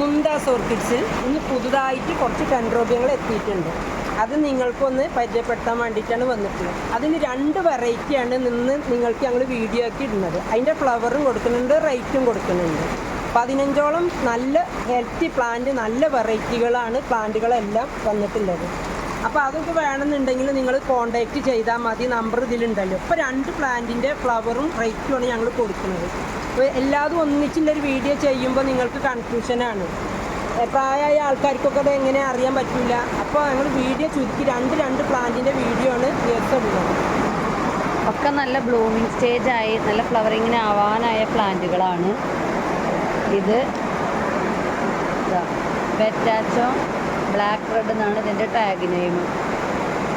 മുന്താസ് ഓർക്കിഡ്സിൽ ഇന്ന് പുതുതായിട്ട് കുറച്ച് കൺട്രോബ്യങ്ങൾ എത്തിയിട്ടുണ്ട്. അത് നിങ്ങൾക്കൊന്ന് പരിചയപ്പെടുത്താൻ വേണ്ടിയിട്ടാണ് വന്നിട്ടുള്ളത്. അതിന് രണ്ട് വെറൈറ്റിയാണ് നിന്ന് നിങ്ങൾക്ക് ഞങ്ങൾ വീഡിയോ ആക്കി ഇടുന്നത്. അതിന്റെ ഫ്ലവറും കൊടുക്കുന്നുണ്ട് റേറ്റും കൊടുക്കുന്നുണ്ട്. പതിനഞ്ചോളം നല്ല ഹെൽത്തി പ്ലാന്റ് നല്ല വെറൈറ്റികളാണ് പ്ലാന്റുകളെല്ലാം വന്നിട്ടുള്ളത്. അപ്പോൾ അതൊക്കെ വേണമെന്നുണ്ടെങ്കിൽ നിങ്ങൾ കോൺടാക്റ്റ് ചെയ്താൽ മതി. നമ്പർ ഇതിലുണ്ടല്ലോ. ഇപ്പോൾ രണ്ട് പ്ലാന്റിന്റെ ഫ്ലവറും റേറ്റുമാണ് ഞങ്ങൾ കൊടുക്കുന്നത്. അപ്പോൾ എല്ലാതും ഒന്നിച്ചുള്ളൊരു വീഡിയോ ചെയ്യുമ്പോൾ നിങ്ങൾക്ക് കൺഫ്യൂഷനാണ് പ്രായമായ ആൾക്കാർക്കൊക്കെ അത് എങ്ങനെ അറിയാൻ പറ്റില്ല അപ്പോൾ ഞങ്ങൾ വീഡിയോ ചുരുക്കി രണ്ട് രണ്ട് പ്ലാന്റിന്റെ വീഡിയോ ആണ് ദിവസം ഒക്കെ നല്ല ബ്ലൂമിങ് സ്റ്റേജ് ആയി നല്ല ഫ്ലവറിങ്ങിന് ആവാനായ പ്ലാന്റുകളാണ് ഇത് ബെറ്റാച്ചോ ബ്ലാക്ക് റെഡ് എന്നാണ് ഇതിന്റെ ടാഗ് നെയിം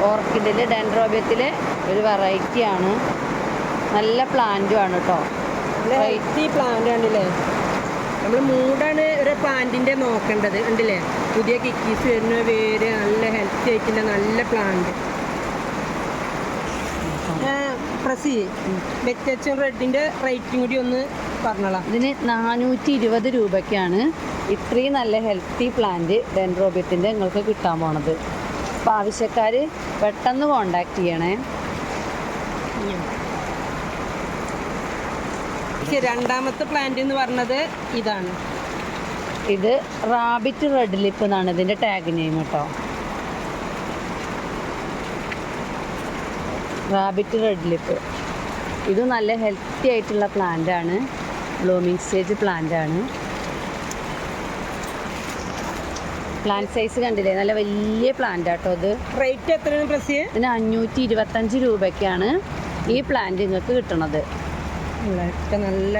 ഓർക്കിഡിൽ ഡെൻഡ്രോബിയത്തിലെ ഒരു വെറൈറ്റിയാണ് നല്ല പ്ലാന്റും ആണ് കേട്ടോ വെറൈറ്റി പ്ലാന്റ് ആണല്ലേ നമ്മൾ മൂടാണ് ഒരു പ്ലാന്റിന്റെ നോക്കേണ്ടത്. ഉണ്ടല്ലേ പുതിയ കിക്കീസ് വരുന്ന പേര് നല്ല ഹെൽത്തി ആയിട്ടുള്ള നല്ല പ്ലാന്റ് പ്രസി വെറ്റച്ചും റെഡിന്റെ റേറ്റും കൂടി ഒന്ന് പറഞ്ഞോളാം. ഇതിന് നാനൂറ്റി ഇരുപത് രൂപയ്ക്കാണ് ഇത്രയും നല്ല ഹെൽത്തി പ്ലാന്റ് ഡെൻഡ്രോബിയത്തിന്റെ നിങ്ങൾക്ക് കിട്ടാൻ പോണത്. അപ്പോൾ ആവശ്യക്കാർ പെട്ടെന്ന് കോണ്ടാക്ട് ചെയ്യണേ. രണ്ടാമത്തെ പ്ലാന്റ് എന്ന് പറഞ്ഞത് ഇതാണ്. ഇത് റാബിറ്റ് റെഡ് ലിപ്പ് എന്നാണ് ഇതിന്റെ ടാഗ് നെയിം കേട്ടോ റാബിറ്റ് റെഡ് ലിപ്പ് ഇത് നല്ല ഹെൽത്തി ആയിട്ടുള്ള പ്ലാന്റ് ആണ്. ബ്ലൂമിങ് സ്റ്റേജ് പ്ലാന്റ് ആണ്. പ്ലാന്റ് സൈസ് കണ്ടില്ലേ? നല്ല വലിയ പ്ലാന്റ് ആട്ടോ ഇത്. റേറ്റ് എത്രയാണ് പ്രസ് ഇതിന് അഞ്ഞൂറ്റി ഇരുപത്തഞ്ച് രൂപയ്ക്കാണ് ഈ പ്ലാന്റ് നിങ്ങൾക്ക് കിട്ടണത്. നല്ല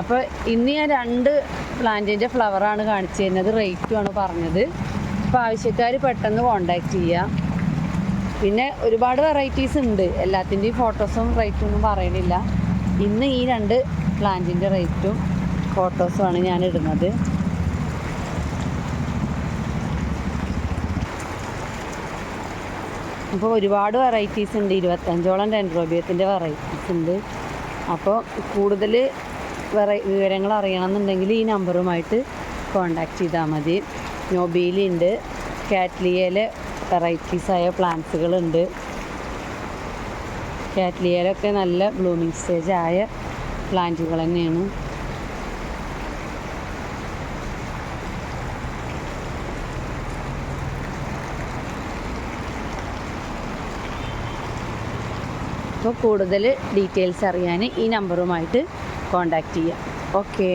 അപ്പോൾ ഇന്ന് ഞാൻ രണ്ട് പ്ലാന്റിന്റെ ഫ്ലവറാണ് കാണിച്ചു തരുന്നത്. റേറ്റുമാണ് പറഞ്ഞത്. അപ്പോൾ ആവശ്യക്കാർ പെട്ടെന്ന് കോണ്ടാക്ട് ചെയ്യുക പിന്നെ ഒരുപാട് വെറൈറ്റീസ് ഉണ്ട്. എല്ലാത്തിന്റെയും ഫോട്ടോസും റേറ്റും ഒന്നും പറയണില്ല. ഇന്ന് ഈ രണ്ട് പ്ലാന്റിന്റെ റേറ്റും ഫോട്ടോസുമാണ് ഞാൻ ഇടുന്നത്. അപ്പോൾ ഒരുപാട് വെറൈറ്റീസ് ഉണ്ട്. ഇരുപത്തഞ്ചോളം ഡെൻഡ്രോബിയത്തിന്റെ വെറൈറ്റീസ് ഉണ്ട്. അപ്പോൾ കൂടുതൽ വെറൈ വിവരങ്ങൾ അറിയണമെന്നുണ്ടെങ്കിൽ ഈ നമ്പറുമായിട്ട് കോണ്ടാക്ട് ചെയ്താൽ മതി. നോബീലുണ്ട് കാറ്റ്ലിയയിലെ വെറൈറ്റീസായ പ്ലാന്റ്സുകളുണ്ട് കാറ്റ്ലിയയിലൊക്കെ നല്ല ബ്ലൂമിങ് സ്റ്റേജ് ആയ പ്ലാന്റുകൾ തന്നെയാണ്. അപ്പോൾ കൂടുതൽ ഡീറ്റെയിൽസ് അറിയാൻ ഈ നമ്പറുമായിട്ട് കോണ്ടാക്ട് ചെയ്യാം. ഓക്കേ.